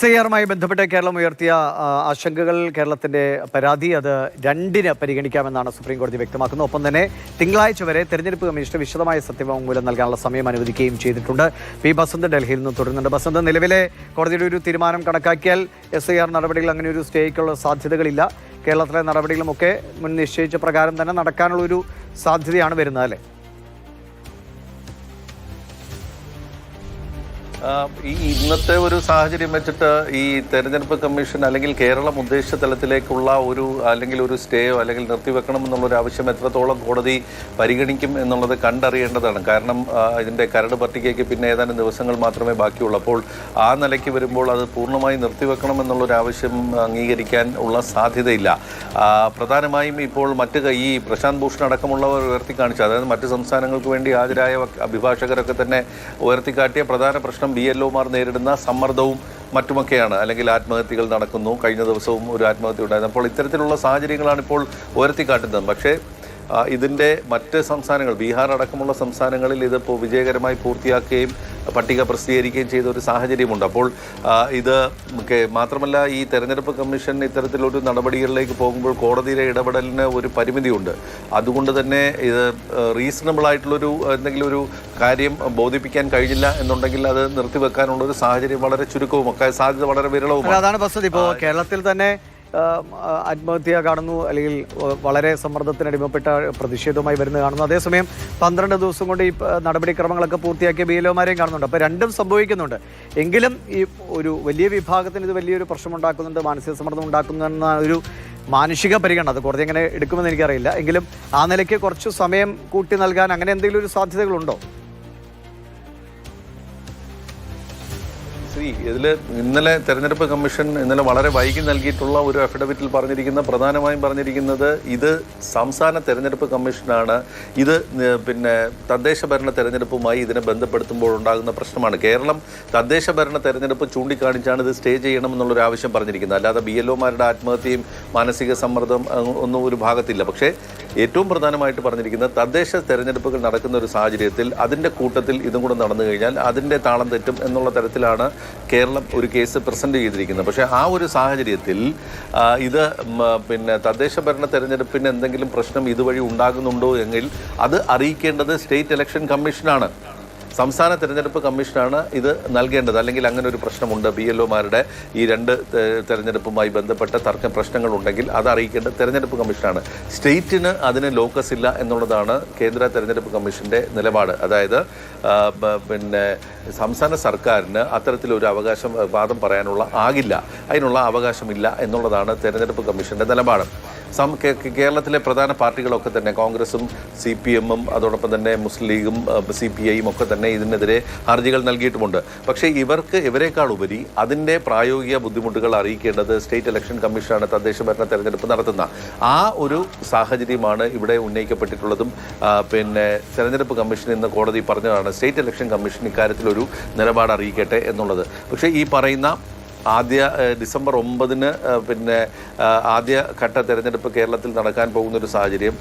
സിആറുമായി ബന്ധപ്പെട്ട് കേരളം ഉയർത്തിയ ആശങ്കകൾ കേരളത്തിന്റെ പരാതി അത് രണ്ടിന് പരിഗണിക്കാമെന്നാണ് സുപ്രീം കോടതി വ്യക്തമാക്കുന്നത്. ഒപ്പം തന്നെ തിങ്കളാഴ്ച വരെ തെരഞ്ഞെടുപ്പ് കമ്മീഷന് വിശദമായ സത്യവാങ്മൂലം നൽകാനുള്ള സമയം അനുവദിക്കുകയും ചെയ്തിട്ടുണ്ട്. പി ബസന്ത് ഡൽഹിയിൽ നിന്ന് തുടരുന്നുണ്ട്. ബസന്ത് നിലവിലെ കോടതിയുടെ ഒരു തീരുമാനം കണക്കാക്കിയാൽ എസ് ഐ ആർ നടപടികൾ അങ്ങനെ ഒരു സ്റ്റേക്കുള്ള സാധ്യതകളില്ല. കേരളത്തിലെ നടപടികളുമൊക്കെ മുൻ നിശ്ചയിച്ച പ്രകാരം തന്നെ നടക്കാനുള്ള ഒരു സാധ്യതയാണ് വരുന്നത് അല്ലേ? ഈ ഇന്നത്തെ ഒരു സാഹചര്യം വെച്ചിട്ട് ഈ തെരഞ്ഞെടുപ്പ് കമ്മീഷൻ അല്ലെങ്കിൽ കേരളം ഉദ്ദേശിച്ച തലത്തിലേക്കുള്ള ഒരു അല്ലെങ്കിൽ ഒരു സ്റ്റേയോ അല്ലെങ്കിൽ നിർത്തിവെക്കണം എന്നുള്ളൊരു ആവശ്യം എത്രത്തോളം കോടതി പരിഗണിക്കും എന്നുള്ളത് കണ്ടറിയേണ്ടതാണ്. കാരണം ഇതിന്റെ കരട് പട്ടികയ്ക്ക് പിന്നെ ഏതാനും ദിവസങ്ങൾ മാത്രമേ ബാക്കിയുള്ളൂ. അപ്പോൾ ആ നിലയ്ക്ക് വരുമ്പോൾ അത് പൂർണമായി നിർത്തിവെക്കണം എന്നുള്ളൊരു ആവശ്യം അംഗീകരിക്കാൻ ഉള്ള സാധ്യതയില്ല. പ്രധാനമായും ഇപ്പോൾ മറ്റ് ഈ പ്രശാന്ത് ഭൂഷൺ അടക്കമുള്ളവർ ഉയർത്തിക്കാണിച്ചു അതായത് മറ്റ് സംസ്ഥാനങ്ങൾക്ക് വേണ്ടി ഹാജരായ അഭിഭാഷകരൊക്കെ തന്നെ ഉയർത്തിക്കാട്ടിയ പ്രധാന പ്രശ്നം ബി എൽ ഒമാർ നേരിടുന്ന സമ്മർദ്ദവും മറ്റുമൊക്കെയാണ്. അല്ലെങ്കിൽ ആത്മഹത്യകൾ നടക്കുന്നു. കഴിഞ്ഞ ദിവസവും ഒരു ആത്മഹത്യ ഉണ്ടായിരുന്നു. അപ്പോൾ ഇത്തരത്തിലുള്ള സാഹചര്യങ്ങളാണ് ഇപ്പോൾ ഉയർത്തിക്കാട്ടുന്നത്. പക്ഷേ ഇതിന്റെ മറ്റ് സംസ്ഥാനങ്ങൾ ബീഹാർ അടക്കമുള്ള സംസ്ഥാനങ്ങളിൽ ഇതിപ്പോൾ വിജയകരമായി പൂർത്തിയാക്കുകയും പട്ടിക പ്രസിദ്ധീകരിക്കുകയും ചെയ്ത ഒരു സാഹചര്യമുണ്ട്. അപ്പോൾ ഇത് മാത്രമല്ല ഈ തെരഞ്ഞെടുപ്പ് കമ്മീഷൻ ഇത്തരത്തിലൊരു നടപടികളിലേക്ക് പോകുമ്പോൾ കോടതിയിലെ ഇടപെടലിന് ഒരു പരിമിതിയുണ്ട്. അതുകൊണ്ട് തന്നെ ഇത് റീസണബിൾ ആയിട്ടുള്ളൊരു എന്തെങ്കിലും ഒരു കാര്യം ബോധിപ്പിക്കാൻ കഴിഞ്ഞില്ല എന്നുണ്ടെങ്കിൽ അത് നിർത്തിവെക്കാനുള്ള ഒരു സാഹചര്യം വളരെ ചുരുക്കവും ഒക്കെ സാധ്യത വളരെ അല്ല, അതാണ് ഇപ്പോൾ കേരളത്തിൽ തന്നെ ആത്മഹത്യ കാണുന്നു അല്ലെങ്കിൽ വളരെ സമ്മർദ്ദത്തിന് അടിമപ്പെട്ട പ്രതിഷേധവുമായി വരുന്നത് കാണുന്നു. അതേസമയം പന്ത്രണ്ട് ദിവസം കൊണ്ട് ഈ നടപടിക്രമങ്ങളൊക്കെ പൂർത്തിയാക്കിയ ബി എൽഒമാരെയും കാണുന്നുണ്ട്. അപ്പോൾ രണ്ടും സംഭവിക്കുന്നുണ്ട്. എങ്കിലും ഈ ഒരു വലിയ വിഭാഗത്തിന് ഇത് വലിയൊരു പ്രശ്നമുണ്ടാക്കുന്നുണ്ട് മാനസിക സമ്മർദ്ദം ഉണ്ടാക്കുന്ന ഒരു മാനുഷിക പരിഗണന അത് കോടതി എങ്ങനെ എടുക്കുമെന്ന് എനിക്കറിയില്ല. എങ്കിലും ആ നിലയ്ക്ക് കുറച്ച് സമയം കൂട്ടി നൽകാൻ അങ്ങനെ എന്തെങ്കിലും ഒരു സാധ്യതകളുണ്ടോ? ശ്രീ ഇതിൽ ഇന്നലെ തെരഞ്ഞെടുപ്പ് കമ്മീഷൻ ഇന്നലെ വളരെ വൈകി നൽകിയിട്ടുള്ള ഒരു അഫിഡവിറ്റിൽ പറഞ്ഞിരിക്കുന്ന പ്രധാനമായും പറഞ്ഞിരിക്കുന്നത് ഇത് സംസ്ഥാന തെരഞ്ഞെടുപ്പ് കമ്മീഷനാണ്. ഇത് പിന്നെ തദ്ദേശ ഭരണ തെരഞ്ഞെടുപ്പുമായി ഇതിനെ ബന്ധപ്പെടുത്തുമ്പോൾ ഉണ്ടാകുന്ന പ്രശ്നമാണ്. കേരളം തദ്ദേശ ഭരണ തെരഞ്ഞെടുപ്പ് ചൂണ്ടിക്കാണിച്ചാണ് ഇത് സ്റ്റേ ചെയ്യണമെന്നുള്ളൊരു ആവശ്യം പറഞ്ഞിരിക്കുന്നത്. അല്ലാതെ ബി എൽ ഒമാരുടെ ആത്മഹത്യയും മാനസിക സമ്മർദ്ദം ഒന്നും ഒരു ഭാഗത്തില്ല. പക്ഷേ ഏറ്റവും പ്രധാനമായിട്ട് പറഞ്ഞിരിക്കുന്നത് തദ്ദേശ തെരഞ്ഞെടുപ്പുകൾ നടക്കുന്ന ഒരു സാഹചര്യത്തിൽ അതിന്റെ കൂട്ടത്തിൽ ഇതും കൂടെ നടന്നു കഴിഞ്ഞാൽ അതിന്റെ താളം തെറ്റും എന്നുള്ള തരത്തിലാണ് കേരളം ഒരു കേസ് പ്രസന്റ് ചെയ്തിരിക്കുന്നത്. പക്ഷേ ആ ഒരു സാഹചര്യത്തിൽ ഇത് പിന്നെ തദ്ദേശ ഭരണ തെരഞ്ഞെടുപ്പിന് എന്തെങ്കിലും പ്രശ്നം ഇതുവഴി ഉണ്ടാകുന്നുണ്ടോ എങ്കിൽ അത് അറിയിക്കേണ്ടത് സ്റ്റേറ്റ് ഇലക്ഷൻ കമ്മീഷനാണ്. സംസ്ഥാന തെരഞ്ഞെടുപ്പ് കമ്മീഷനാണ് ഇത് നൽകേണ്ടത്. അല്ലെങ്കിൽ അങ്ങനെ ഒരു പ്രശ്നമുണ്ട്. ബി എൽ ഒമാരുടെ ഈ രണ്ട് തെരഞ്ഞെടുപ്പുമായി ബന്ധപ്പെട്ട തർക്ക പ്രശ്നങ്ങളുണ്ടെങ്കിൽ അത് അറിയിക്കേണ്ടത് തെരഞ്ഞെടുപ്പ് കമ്മീഷനാണ്. സ്റ്റേറ്റിന് അതിന് ലോക്കസ് ഇല്ല എന്നുള്ളതാണ് കേന്ദ്ര തെരഞ്ഞെടുപ്പ് കമ്മീഷന്റെ നിലപാട്. അതായത് പിന്നെ സംസ്ഥാന സർക്കാരിന് അത്തരത്തിലൊരു അവകാശം വാദം പറയാനുള്ള ആകില്ല. അതിനുള്ള അവകാശമില്ല എന്നുള്ളതാണ് തെരഞ്ഞെടുപ്പ് കമ്മീഷന്റെ നിലപാട്. കേരളത്തിലെ പ്രധാന പാർട്ടികളൊക്കെ തന്നെ കോൺഗ്രസും സി പി എമ്മും അതോടൊപ്പം തന്നെ മുസ്ലിം ലീഗും സി പി ഐയും ഒക്കെ തന്നെ ഇതിനെതിരെ ഹർജികൾ നൽകിയിട്ടുമുണ്ട്. പക്ഷേ ഇവർക്ക് ഇവരെക്കാൾ ഉപരി അതിന്റെ പ്രായോഗിക ബുദ്ധിമുട്ടുകൾ അറിയിക്കേണ്ടത് സ്റ്റേറ്റ് ഇലക്ഷൻ കമ്മീഷനാണ് തദ്ദേശ ഭരണ തെരഞ്ഞെടുപ്പ് നടത്തുന്ന. ആ ഒരു സാഹചര്യമാണ് ഇവിടെ ഉന്നയിക്കപ്പെട്ടിട്ടുള്ളതും പിന്നെ തെരഞ്ഞെടുപ്പ് കമ്മീഷൻ ഇന്ന് കോടതി പറഞ്ഞതാണ് സ്റ്റേറ്റ് ഇലക്ഷൻ കമ്മീഷൻ ഇക്കാര്യത്തിലൊരു നിലപാട് അറിയിക്കട്ടെ എന്നുള്ളത്. പക്ഷേ ഈ പറയുന്ന ആദ്യ ഡിസംബർ ഒമ്പതിന് പിന്നെ ആദ്യ ഘട്ട തെരഞ്ഞെടുപ്പ് കേരളത്തിൽ നടക്കാൻ പോകുന്ന ഒരു സാഹചര്യം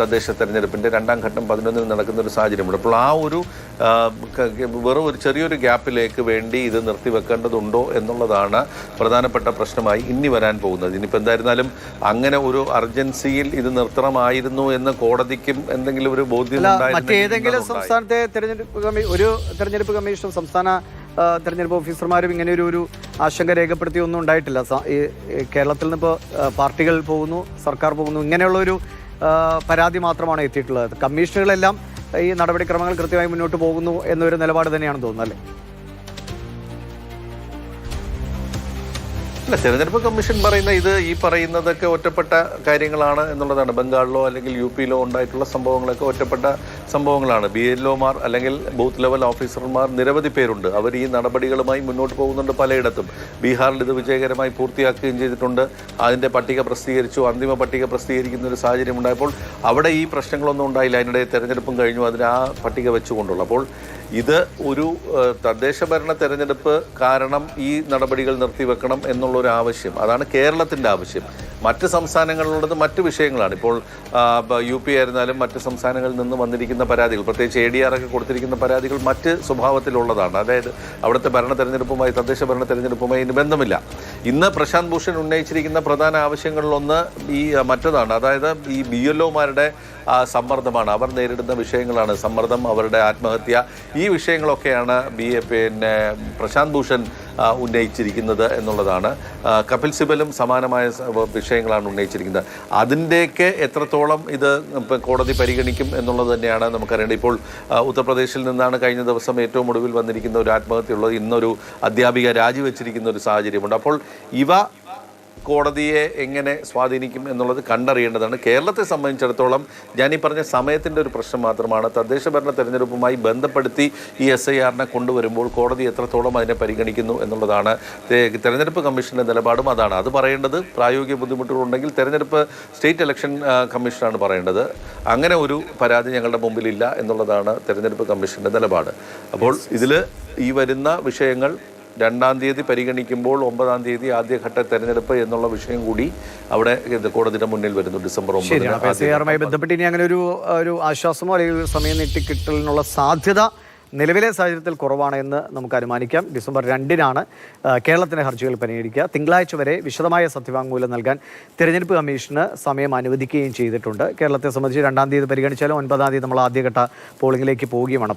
തദ്ദേശ തെരഞ്ഞെടുപ്പിന്റെ രണ്ടാം ഘട്ടം പതിനൊന്നിന് നടക്കുന്ന ഒരു സാഹചര്യമുണ്ട്. അപ്പോൾ ആ ഒരു വെറും ഒരു ചെറിയൊരു ഗ്യാപ്പിലേക്ക് വേണ്ടി ഇത് നിർത്തിവെക്കേണ്ടതുണ്ടോ എന്നുള്ളതാണ് പ്രധാനപ്പെട്ട പ്രശ്നമായി ഇനി വരാൻ പോകുന്നത്. ഇനിയിപ്പോൾ എന്തായിരുന്നാലും അങ്ങനെ ഒരു അർജൻസിയിൽ ഇത് നിർത്തണമായിരുന്നു എന്ന് കോടതിക്കും എന്തെങ്കിലും ഒരു ബോധ്യം മറ്റേതെങ്കിലും സംസ്ഥാനത്തെ തെരഞ്ഞെടുപ്പ് കമ്മീ ഒരു തെരഞ്ഞെടുപ്പ് കമ്മീഷനും സംസ്ഥാന തെരഞ്ഞെടുപ്പ് ഓഫീസർമാരും ഇങ്ങനെ ഒരു ഒരു ആശങ്ക രേഖപ്പെടുത്തി ഒന്നും ഉണ്ടായിട്ടില്ല. ഈ കേരളത്തിൽ നിന്നിപ്പോൾ പാർട്ടികൾ പോകുന്നു സർക്കാർ പോകുന്നു ഇങ്ങനെയുള്ള ഒരു പരാതി മാത്രമാണ് എത്തിയിട്ടുള്ളത്. കമ്മീഷനുകളെല്ലാം ഈ നടപടിക്രമങ്ങൾ കൃത്യമായി മുന്നോട്ട് പോകുന്നു എന്നൊരു നിലപാട് തന്നെയാണ് തോന്നുന്നത് അല്ലേ? അല്ല തെരഞ്ഞെടുപ്പ് കമ്മീഷൻ പറയുന്ന ഇത് ഈ പറയുന്നതൊക്കെ ഒറ്റപ്പെട്ട കാര്യങ്ങളാണ് എന്നുള്ളതാണ്. ബംഗാളിലോ അല്ലെങ്കിൽ യു പിയിലോ ഉണ്ടായിട്ടുള്ള സംഭവങ്ങളൊക്കെ ഒറ്റപ്പെട്ട സംഭവങ്ങളാണ്. ബി എൽഒമാർ അല്ലെങ്കിൽ ബൂത്ത് ലെവൽ ഓഫീസർമാർ നിരവധി പേരുണ്ട്. അവർ ഈ നടപടികളുമായി മുന്നോട്ട് പോകുന്നുണ്ട് പലയിടത്തും. ബീഹാറിൽ ഇത് വിജയകരമായി പൂർത്തിയാക്കുകയും ചെയ്തിട്ടുണ്ട്. അതിന്റെ പട്ടിക പ്രസിദ്ധീകരിച്ചു. അന്തിമ പട്ടിക പ്രസിദ്ധീകരിക്കുന്ന ഒരു സാഹചര്യം ഉണ്ടായപ്പോൾ അവിടെ ഈ പ്രശ്നങ്ങളൊന്നും ഉണ്ടായില്ല. അതിനിടെ തെരഞ്ഞെടുപ്പും കഴിഞ്ഞു. അതിന് ആ പട്ടിക വെച്ചുകൊണ്ടുള്ളൂ അപ്പോൾ ഇത് ഒരു തദ്ദേശ ഭരണ തെരഞ്ഞെടുപ്പ് കാരണം ഈ നടപടികൾ നിർത്തിവെക്കണം എന്നുള്ളൊരു ആവശ്യം അതാണ് കേരളത്തിന്റെ ആവശ്യം. മറ്റ് സംസ്ഥാനങ്ങളിലുള്ളത് മറ്റ് വിഷയങ്ങളാണ്. ഇപ്പോൾ യു പി ആയിരുന്നാലും മറ്റ് സംസ്ഥാനങ്ങളിൽ നിന്ന് വന്നിരിക്കുന്ന പരാതികൾ പ്രത്യേകിച്ച് എ ഡി ആർ ഒക്കെ കൊടുത്തിരിക്കുന്ന പരാതികൾ മറ്റ് സ്വഭാവത്തിലുള്ളതാണ്. അതായത് അവിടുത്തെ ഭരണ തെരഞ്ഞെടുപ്പുമായി തദ്ദേശ ഭരണ തെരഞ്ഞെടുപ്പുമായി ഇതിന് ബന്ധമില്ല. ഇന്ന് പ്രശാന്ത് ഭൂഷൺ ഉന്നയിച്ചിരിക്കുന്ന പ്രധാന ആവശ്യങ്ങളിലൊന്ന് ഈ മറ്റതാണ്. അതായത് ഈ ബി എൽ ഒമാരുടെ സമ്മർദ്ദമാണ്. അവർ നേരിടുന്ന വിഷയങ്ങളാണ് സമ്മർദ്ദം അവരുടെ ആത്മഹത്യ. ഈ വിഷയങ്ങളൊക്കെയാണ് ബി പിന്നെ പ്രശാന്ത് ഭൂഷൺ ഉന്നയിച്ചിരിക്കുന്നത് എന്നുള്ളതാണ്. കപിൽ സിബലും സമാനമായ വിഷയങ്ങളാണ് ഉന്നയിച്ചിരിക്കുന്നത്. അതിന്റെയൊക്കെ എത്രത്തോളം ഇത് കോടതി പരിഗണിക്കും എന്നുള്ളത് തന്നെയാണ് നമുക്കറിയേണ്ടത്. ഇപ്പോൾ ഉത്തർപ്രദേശിൽ നിന്നാണ് കഴിഞ്ഞ ദിവസം ഏറ്റവും ഒടുവിൽ വന്നിരിക്കുന്ന ഒരു ആത്മഹത്യയുള്ളത്. ഇന്നൊരു അധ്യാപിക രാജിവെച്ചിരിക്കുന്ന ഒരു സാഹചര്യമുണ്ട്. അപ്പോൾ ഇവ കോടതിയെ എങ്ങനെ സ്വാധീനിക്കും എന്നുള്ളത് കണ്ടറിയേണ്ടതാണ്. കേരളത്തെ സംബന്ധിച്ചിടത്തോളം ഞാൻ ഈ പറഞ്ഞ സമയത്തിന്റെ ഒരു പ്രശ്നം മാത്രമാണ്. തദ്ദേശ ഭരണ തെരഞ്ഞെടുപ്പുമായി ബന്ധപ്പെടുത്തി ഈ എസ് ഐ ആറിനെ കൊണ്ടുവരുമ്പോൾ കോടതി എത്രത്തോളം അതിനെ പരിഗണിക്കുന്നു എന്നുള്ളതാണ്. തെരഞ്ഞെടുപ്പ് കമ്മീഷന്റെ നിലപാടും അതാണ്. അത് പറയേണ്ടത് പ്രായോഗിക ബുദ്ധിമുട്ടുകളുണ്ടെങ്കിൽ തെരഞ്ഞെടുപ്പ് സ്റ്റേറ്റ് ഇലക്ഷൻ കമ്മീഷനാണ് പറയേണ്ടത്. അങ്ങനെ ഒരു പരാതി ഞങ്ങളുടെ മുമ്പിലില്ല എന്നുള്ളതാണ് തെരഞ്ഞെടുപ്പ് കമ്മീഷന്റെ നിലപാട്. അപ്പോൾ ഇതിൽ ഈ വരുന്ന വിഷയങ്ങൾ രണ്ടാം തീയതി പരിഗണിക്കുമ്പോൾ ഒമ്പതാം തീയതി ആദ്യഘട്ട തെരഞ്ഞെടുപ്പ് എന്നുള്ള വിഷയം കൂടി അവിടെ കോടതിയുടെ മുന്നിൽ വരുന്നു ഡിസംബർ ഒമ്പതുമായി ബന്ധപ്പെട്ട് ഇനി അങ്ങനെ ഒരു ഒരു ആശ്വാസമോ അല്ലെങ്കിൽ ഒരു സമയം നീട്ടിക്കിട്ടലിനുള്ള സാധ്യത നിലവിലെ സാഹചര്യത്തിൽ കുറവാണ് എന്ന് നമുക്ക് അനുമാനിക്കാം. ഡിസംബർ രണ്ടിനാണ് കേരളത്തിലെ ഹർജികൾ പരിഗണിക്കുക. തിങ്കളാഴ്ച വരെ വിശദമായ സത്യവാങ്മൂലം നൽകാൻ തിരഞ്ഞെടുപ്പ് കമ്മീഷന് സമയം അനുവദിക്കുകയും ചെയ്തിട്ടുണ്ട്. കേരളത്തെ സംബന്ധിച്ച് രണ്ടാം തീയതി പരിഗണിച്ചാലും ഒൻപതാം തീയതി നമ്മൾ ആദ്യഘട്ട പോളിംഗിലേക്ക് പോവുകയുമാണ്.